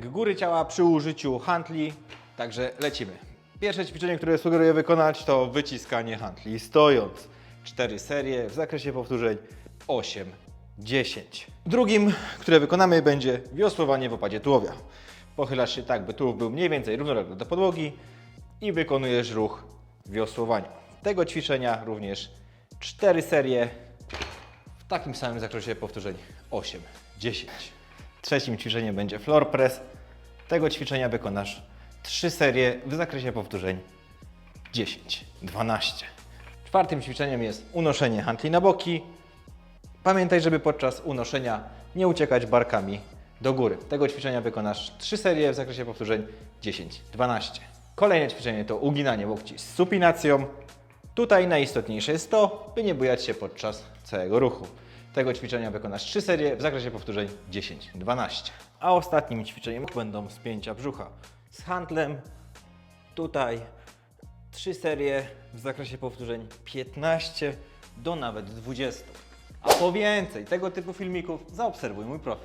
góry ciała przy użyciu handli, także lecimy. Pierwsze ćwiczenie, które sugeruję wykonać to wyciskanie handli stojąc. Cztery serie w zakresie powtórzeń 8, 10. Drugim, które wykonamy będzie wiosłowanie w opadzie tułowia. Pochylasz się tak, by tułów był mniej więcej równolegle do podłogi i wykonujesz ruch w wiosłowaniu. Tego ćwiczenia również cztery serie w takim samym zakresie powtórzeń 8, 10. Trzecim ćwiczeniem będzie floor press. Tego ćwiczenia wykonasz 3 serie w zakresie powtórzeń 10, 12. Czwartym ćwiczeniem jest unoszenie handli na boki. Pamiętaj, żeby podczas unoszenia nie uciekać barkami do góry. Tego ćwiczenia wykonasz 3 serie w zakresie powtórzeń 10, 12. Kolejne ćwiczenie to uginanie łokci z supinacją. Tutaj najistotniejsze jest to, by nie bujać się podczas całego ruchu. Tego ćwiczenia wykonasz 3 serie w zakresie powtórzeń 10, 12. A ostatnim ćwiczeniem będą spięcia brzucha z handlem. Tutaj 3 serie w zakresie powtórzeń 15 do nawet 20. A po więcej tego typu filmików zaobserwuj mój profil.